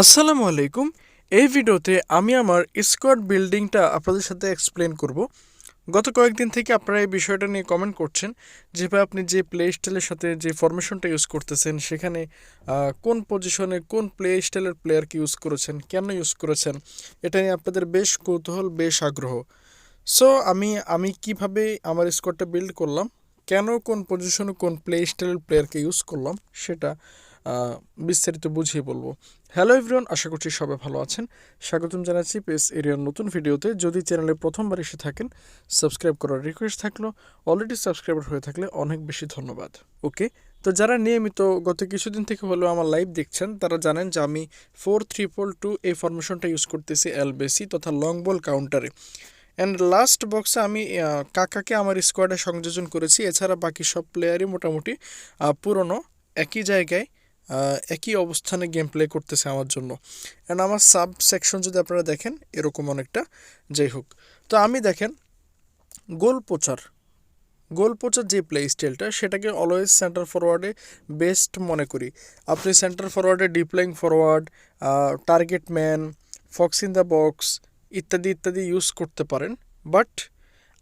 আসসালামু আলাইকুম। এই ভিডিওতে আমি আমার স্কোয়াড বিল্ডিংটা আপনাদের সাথে এক্সপ্লেন করব। গত কয়েকদিন থেকে আপনারা এই বিষয়টা নিয়ে কমেন্ট করছেন যেভাবে আপনি যে প্লে স্টাইলের সাথে যে ফরমেশনটা ইউজ করতেছেন, সেখানে কোন পজিশনে কোন প্লে স্টাইলের প্লেয়ারকে ইউজ করেছেন, কেন ইউজ করেছেন, এটা নিয়ে আপনাদের বেশ কৌতূহল, বেশ আগ্রহ। সো আমি আমি কীভাবে আমার স্কোয়াডটা বিল্ড করলাম, কেন কোন পজিশনে কোন প্লে স্টাইলের প্লেয়ারকে ইউজ করলাম, সেটা বিস্তারিত বুঝিয়ে বলব। হ্যালো এভরিওয়ান, আশা করছি সবাই ভালো আছেন। স্বাগতম জানাচ্ছি পেস এরিয়ার নতুন ভিডিওতে। যদি চ্যানেলে প্রথমবার এসে থাকেন, সাবস্ক্রাইব করার রিকোয়েস্ট থাকল অলরেডি সাবস্ক্রাইবার হয়ে থাকলে অনেক বেশি ধন্যবাদ। ওকে? তো যারা নিয়মিত গত কিছুদিন থেকে হলেও আমার লাইভ দেখছেন, তারা জানেন যে আমি ফোর থ্রিপল টু এই ফরমেশনটা ইউজ করতেছি এলবেসি তথা লং বল কাউন্টারে অ্যান্ড লাস্ট বক্সে আমি কাকাকে আমার স্কোয়াডে সংযোজন করেছি। এছাড়া বাকি সব প্লেয়ারই মোটামুটি পুরনো, একই জায়গায়। একই অবস্থানে গেম প্লে করতেছে আমার জন্য। অ্যান্ড আমার সাব সেকশন যদি আপনারা দেখেন, এরকম অনেকটা। যাই হোক, তো আমি দেখেন, গোল পোচার গোল পোচার যে প্লে স্টাইলটা সেটাকে অলওয়েজ সেন্টার ফরওয়ার্ডে বেস্ট মনে করি। আপনি centre ফরওয়ার্ডে deep lying forward target man fox in the box ইত্যাদি ইত্যাদি ইউজ করতে পারেন। বাট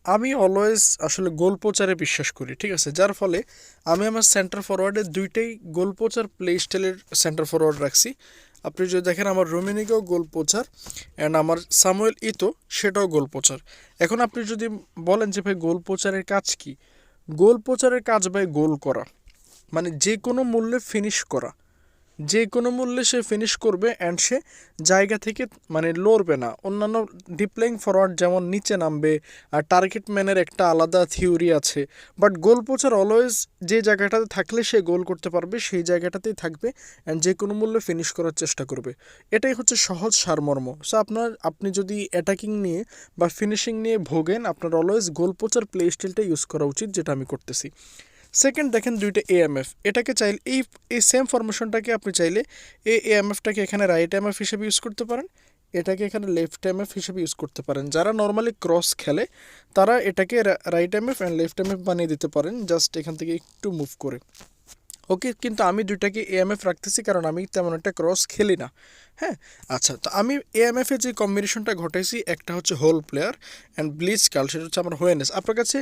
আমি অলওয়েজ আসলে গোল পোচারে বিশ্বাস করি, ঠিক আছে? যার ফলে আমি আমার সেন্টার ফরওয়ার্ডে দুইটাই গোল পোচার প্লে স্টাইলের সেন্টার ফরওয়ার্ড রাখছি। আপনি যদি দেখেন আমার রোমিনিকেও গোল পোচার অ্যান্ড আমার সামুয়েল ইতো, সেটাও গোল পোচার এখন আপনি যদি বলেন যে, ভাই, গোল পোচারের কাজ কি? গোল পোচারের কাজ, ভাই, গোল করা। মানে যে কোনো মূল্যে ফিনিশ করা। যে কোনো মূল্যে সে ফিনিশ করবে অ্যান্ড সে জায়গা থেকে মানে লড়বে না। অন্যান্য ডিপ্লেইং ফরওয়ার্ড যেমন নিচে নামবে, আর টার্গেট ম্যানের একটা আলাদা থিওরি আছে। বাট গোল পোচার অলওয়েজ যে জায়গাটাতে থাকলে সে গোল করতে পারবে, সেই জায়গাটাতেই থাকবে অ্যান্ড যে কোনো মূল্যে ফিনিশ করার চেষ্টা করবে। এটাই হচ্ছে সহজ সারমর্ম। সো আপনার, আপনি যদি অ্যাটাকিং নিয়ে বা ফিনিশিং নিয়ে ভোগেন, আপনার অলওয়েজ গোল পোচার প্লে স্টাইলটা ইউজ করা উচিত, যেটা আমি করতেছি। সেকেন্ড দেখেন দুইটা এএমএফ এটাকে চাইলে এই এই সেম ফরমেশনটাকে আপনি চাইলে এই এএমএফটাকে এখানে রাইট এমএফ হিসেবে ইউজ করতে পারেন। এটাকে এখানে লেফট এমএফ হিসেবে ইউজ করতে পারেন। যারা নর্মালি ক্রস খেলে, তারা এটাকে right MF and left MF বানিয়ে দিতে পারেন। জাস্ট এখান থেকে একটু মুভ করে। ওকে কিন্তু আমি দুইটাকে এএমএফ রাখতেছি, কারণ আমি তেমন একটা ক্রস খেলি না। হ্যাঁ? আচ্ছা তো আমি এএমএফ যে কম্বিনেশনটা ঘটাইছি, একটা হচ্ছে হোল প্লেয়ার অ্যান্ড ব্লিচ কাল সেটা হচ্ছে আমার হোয়েনেস আপনার কাছে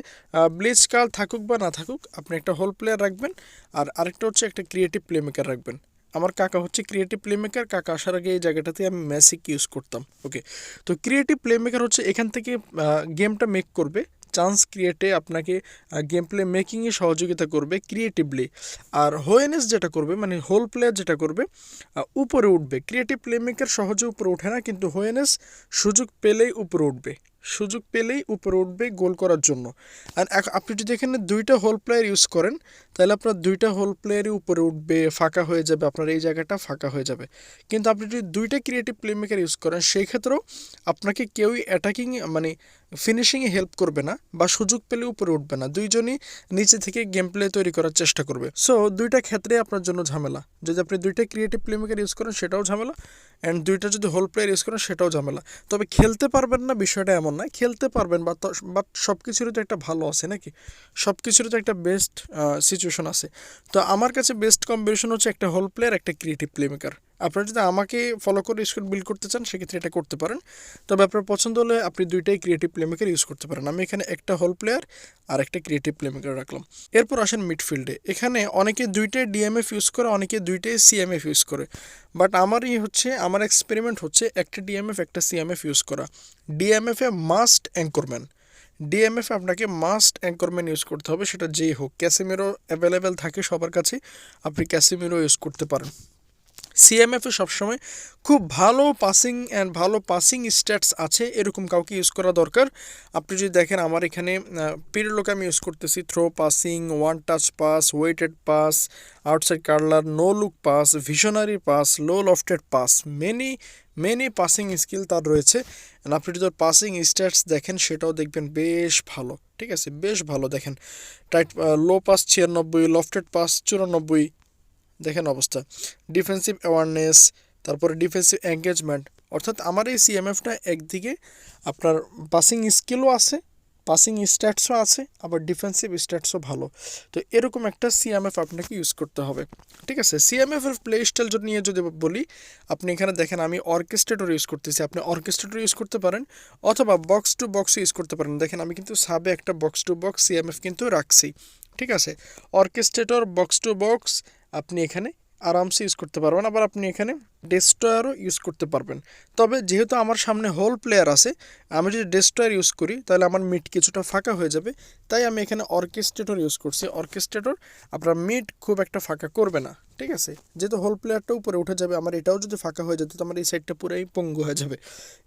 ব্লিচ কাল থাকুক বা না থাকুক, আপনি একটা হোল প্লেয়ার রাখবেন, আর আরেকটা হচ্ছে একটা ক্রিয়েটিভ প্লে মেকার রাখবেন। আমার কাকা হচ্ছে ক্রিয়েটিভ প্লে মেকার কাকা আসার আগে এই জায়গাটাতে আমি ম্যাসিক ইউজ করতাম ওকে তো ক্রিয়েটিভ প্লে মেকার হচ্ছে এখান থেকে গেমটা মেক করবে চান্স ক্রিয়েটে আপনাকে গেম প্লে মেকিংয়ে সহযোগিতা করবে ক্রিয়েটিভলি আর হোয়েনেস যেটা করবে মানে হোল প্লেয়ার যেটা করবে উপরে উঠবে। ক্রিয়েটিভ প্লে মেকার সহজে উপরে ওঠে না, কিন্তু হোয়েনেস সুযোগ পেলেই উপরে উঠবে। সুযোগ পেলেই উপরে উঠবে গোল করার জন্য। আর আপনি যদি এখানে দুইটা হোল প্লেয়ার ইউজ করেন, তাহলে আপনার দুইটা হোল প্লেয়ারই উপরে উঠবে, ফাঁকা হয়ে যাবে, আপনার এই জায়গাটা ফাঁকা হয়ে যাবে। কিন্তু আপনি যদি দুইটা ক্রিয়েটিভ প্লে মেকার ইউজ করেন, সেই ক্ষেত্রেও আপনাকে কেউই অ্যাটাকিং মানে ফিনিশিংয়ে হেল্প করবে না বা সুযোগ পেলে উপরে উঠবে না। দুইজনই নিচে থেকে গেম প্লে তৈরি করার চেষ্টা করবে। সো দুইটা ক্ষেত্রে আপনার জন্য ঝামেলা। যদি আপনি দুইটা ক্রিয়েটিভ প্লে মেকার ইউজ করেন, সেটাও ঝামেলা। অ্যান্ড দুইটা যদি হোল প্লেয়ার ইউজ করেন, সেটাও ঝামেলা। তবে খেলতে পারবেন না বিষয়টা এমন নয় খেলতে পারবেন বা বাট সব কিছুরই তো একটা ভালো আছে নাকি? সব কিছুরই তো একটা বেস্ট সিচুয়েশন আছে। তো আমার কাছে বেস্ট কম্বিনেশন হচ্ছে একটা হোল প্লেয়ার একটা ক্রিয়েটিভ প্লে মেকার আপনারা যদি আমাকে ফলো করে স্কুল বিল্ড করতে চান, সেক্ষেত্রে এটা করতে পারেন। তবে আপনার পছন্দ হলে আপনি দুইটাই ক্রিয়েটিভ প্লেমেকার ইউজ করতে পারেন। আমি এখানে একটা হোল প্লেয়ার আর একটা ক্রিয়েটিভ প্লেমেকার রাখলাম। এরপর আসেন মিডফিল্ডে এখানে অনেকে দুইটাই ডিএমএফ ইউজ করে, অনেকে দুইটাই সিএমএফ ইউজ করে। বাট আমারই হচ্ছে, আমার এক্সপেরিমেন্ট হচ্ছে একটা ডিএমএফ একটা সিএমএফ ইউজ করা। ডিএমএফ মাস্ট অ্যাঙ্করম্যান ডিএমএফ আপনাকে মাস্ট অ্যাঙ্করম্যান ইউজ করতে হবে, সেটা যেই হোক। ক্যাসিমিরো অ্যাভেলেবেল থাকে সবার কাছে, আপনি ক্যাসিমিরো ইউজ করতে পারেন। সিএমএফে সবসময় খুব ভালো পাসিং অ্যান্ড ভালো পাসিং স্ট্যাটস আছে, এরকম কাউকে ইউজ করা দরকার। আপনি যদি দেখেন আমার এখানে পিরিলোকে আমি ইউজ করতেছি through passing one touch pass weighted pass outside curler no look pass visionary pass low lofted pass many many passing skill তার রয়েছে। And আপনি যদি পাসিং স্ট্যাটস দেখেন, সেটাও দেখবেন বেশ ভালো, ঠিক আছে? বেশ ভালো দেখেন। টাইট লো পাস ছিয়ানব্বই লফটেড পাস চুরানব্বই দেখেন অবস্থা। ডিফেন্সিভ অ্যাওয়ারনেস তারপরে ডিফেন্সিভ এঙ্গেজমেন্ট অর্থাৎ আমার এই সিএমএফটা একদিকে আপনার পাসিং স্কিলও আছে পাসিং স্ট্যাটসও আছে, আবার ডিফেন্সিভ স্ট্যাটসও ভালো। তো এরকম একটা সিএমএফ আপনাকে ইউজ করতে হবে। ঠিক আছে? সিএমএফের প্লে স্টাইল নিয়ে যদি বলি, আপনি এখানে দেখেন আমি অর্কেস্ট্রেটর ইউজ করতেছি। আপনি অর্কেস্ট্রেটর ইউজ করতে পারেন, অথবা বক্স টু বক্স ইউজ করতে পারেন। দেখেন, আমি কিন্তু সাবে একটা বক্স টু বক্স সিএমএফ কিন্তু রাখছি। ঠিক আছে? অর্কেস্ট্রেটর বক্স টু বক্স আপনি এখানে আরামসে ইউজ করতে পারবেন। আবার আপনি এখানে ডেস্ট্রয়ারও ইউজ করতে পারবেন। তবে যেহেতু আমার সামনে হোল প্লেয়ার আছে, আমি যদি ডেস্ট্রয়ার ইউজ করি, তাহলে আমার মিড কিছুটা ফাঁকা হয়ে যাবে। তাই আমি এখানে অর্কেস্ট্রেটর ইউজ করছি। অর্কেস্ট্রেটর আপনার মিড খুব একটা ফাঁকা করবে না, ঠিক আছে? যেহেতু হোল প্লেয়ারটা উপরে উঠে যাবে, আমার এটাও যদি ফাঁকা হয়ে যেত, তো আমার এই সাইডটা পুরোই পঙ্গু হয়ে যাবে।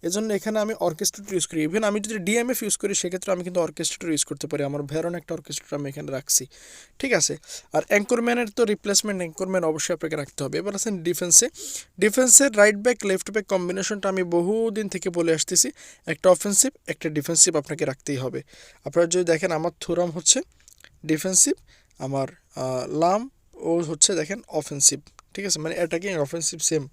এজন্য এখানে আমি অর্কেস্ট্রেটর ইউজ করি। ইভেন আমি যদি ডিএমএফ ইউজ করি, সেক্ষেত্রে আমি কিন্তু অর্কেস্ট্রেটর ইউজ করতে পারি। আমার ভ্যারন একটা অর্কেস্ট্রেটর আমি এখানে রাখছি, ঠিক আছে? আর অ্যাঙ্করম্যানের তো রিপ্লেসমেন্ট অ্যাঙ্করম্যান অবশ্যই আপনাকে রাখতে হবে। এবার আছেন ডিফেন্সে ডিফেন্সের রাইট ব্যাক লেফট ব্যাক কম্বিনেশনটা আমি বহুদিন থেকে বলে আসতেছি। একটা অফেন্সিভ একটা ডিফেন্সিভ আপনাকে রাখতেই হবে। আপনারা যদি দেখেন, আমার থুরাম হচ্ছে ডিফেন্সিভ আমার লাম ও হচ্ছে দেখেন অফেন্সিভ ঠিক আছে? মানে অ্যাটাকিং অফেন্সিভ সেম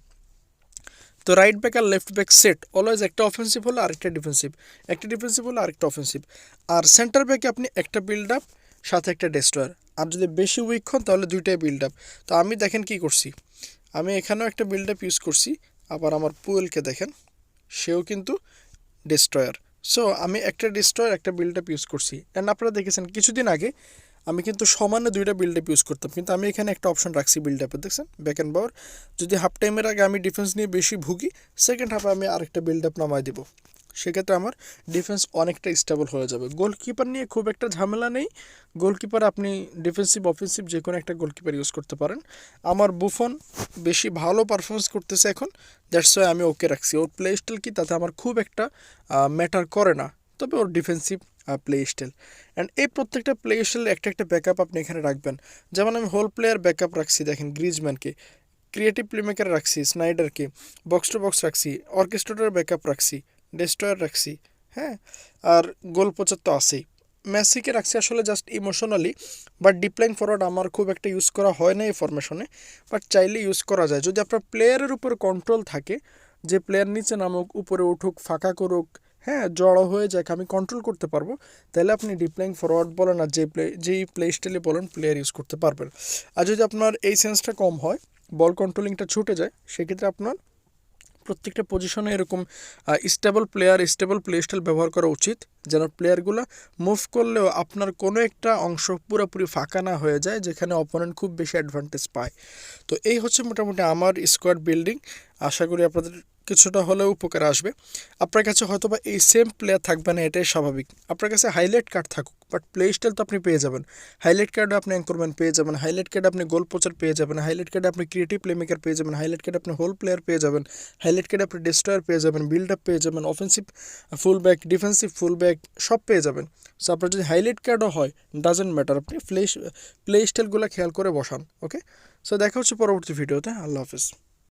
তো রাইট ব্যাক আর লেফট ব্যাক সেট অলওয়েজ একটা অফেন্সিভ হলে আরেকটা ডিফেন্সিভ একটা ডিফেন্সিভ হলে আরেকটা অফেন্সিভ আর সেন্টার ব্যাকে আপনি একটা বিল্ড আপ সাথে একটা ডেস্ট্রয়ার আর যদি বেশি উইক হন, তাহলে দুইটাই বিল্ড আপ তো আমি দেখেন কি করছি? আমি এখানেও একটা বিল্ড আপ ইউজ করছি, আবার আমার পুয়েলকে দেখেন, সেও কিন্তু ডিস্ট্রয়ার সো আমি একটা ডিস্ট্রয়ার একটা বিল্ড আপ ইউজ করছি। অ্যান্ড আপনারা দেখেছেন, কিছুদিন আগে আমি কিন্তু সমানে দুইটা বিল্ড আপ ইউজ করতাম, কিন্তু আমি এখানে একটা অপশন রাখছি বিল্ড আপে দেখছেন? ব্যাক অ্যান্ড পাওয়ার যদি হাফ টাইমের আগে আমি ডিফেন্স নিয়ে বেশি ভুগি সেকেন্ড হাফে আমি আরেকটা বিল্ড আপ নামায় দিব। সেক্ষেত্রে আমার ডিফেন্স অনেকটা স্টেবল হয়ে যাবে। গোলকিপার নিয়ে খুব একটা ঝামেলা নেই। গোলকিপার আপনি ডিফেন্সিভ অফেন্সিভ যে কোনো একটা গোলকিপার ইউজ করতে পারেন। আমার বুফন বেশি ভালো পারফরমেন্স করতেছে এখন। দ্যাটস ওয়াই আমি ওকে রাখছি। ওর প্লে স্টাইল কি তাতে আমার খুব একটা ম্যাটার করে না। তবে ওর ডিফেন্সিভ প্লে স্টাইল অ্যান্ড এই প্রত্যেকটা প্লে স্টাইলের একটা একটা ব্যাকআপ আপনি এখানে রাখবেন। যেমন আমি হোল প্লেয়ার ব্যাকআপ রাখছি, দেখেন গ্রিজম্যানকে ক্রিয়েটিভ প্লেমেকার রাখছি স্নাইডারকে বক্স টু বক্স রাখছি অর্কেস্ট্রেটর ব্যাকআপ রাখছি। ডেস্ট্রয়ার রাখছি হ্যাঁ? আর গোল পোচার তো আছেই। মেসিকে রাখছি আসলে just emotionally but deep lying forward আমার খুব একটা ইউজ করা হয় না এই ফরমেশনে বাট চাইলে ইউজ করা যায়। যদি আপনার প্লেয়ারের উপর কন্ট্রোল থাকে, যে প্লেয়ার নিচে নামুক, উপরে উঠুক, ফাঁকা করুক হ্যাঁ জড়ো হয়ে যাক, আমি কন্ট্রোল করতে পারব, তাহলে আপনি ডিপ্লাইং ফরওয়ার্ড বলেন আর যে প্লে যেই প্লে স্টাইলে বলেন প্লেয়ার ইউজ করতে পারবেন। আর যদি আপনার এই সেন্সটা কম হয় বল কন্ট্রোলিংটা ছুটে যায়, সেক্ষেত্রে আপনার প্রত্যেকটা পজিশনে এরকম stable player stable play style ব্যবহার করা উচিত, যেন প্লেয়ারগুলো মুভ করলেও আপনার কোনো একটা অংশ পুরোপুরি ফাঁকা না হয়ে যায়, যেখানে অপোনেন্ট খুব বেশি অ্যাডভান্টেজ পায়। তো এই হচ্ছে মোটামুটি আমার স্কোয়াড বিল্ডিং আশা করি আপনাদের কিছুটা হলেও উপকার আসবে। আপনার কাছে হয়তো বা এই সেম প্লেয়ার থাকবে না, এটাই স্বাভাবিক। আপনার কাছে হাইলাইট কার্ড থাকুক বাট প্লে স্টাইল তো আপনি পেয়ে যাবেন। হাইলাইট কার্ডে আপনি অ্যাঙ্করম্যান পেয়ে যাবেন হাইলাইট কার্ডে আপনি গোল পোচার পেয়ে যাবেন হাইলাইট কার্ডে আপনি ক্রিয়েটিভ প্লেমেকার পেয়ে যাবেন হাইলাইট কার্ডে আপনি হোল প্লেয়ার পেয়ে যাবেন হাইলাইট কার্ডে আপনি ডিস্ট্রয়ার পেয়ে যাবেন বিল্ড আপ পেয়ে যাবেন offensive full back defensive full back সব পেয়ে যাবেন। সো আপনার যদি হাইলাইট কার্ডও হয় ডাজেন্ট ম্যাটার আপনি প্লে প্লে স্টাইলগুলো খেয়াল করে বসান ওকে সো দেখা হচ্ছে পরবর্তী ভিডিওতে আল্লাহ হাফিজ।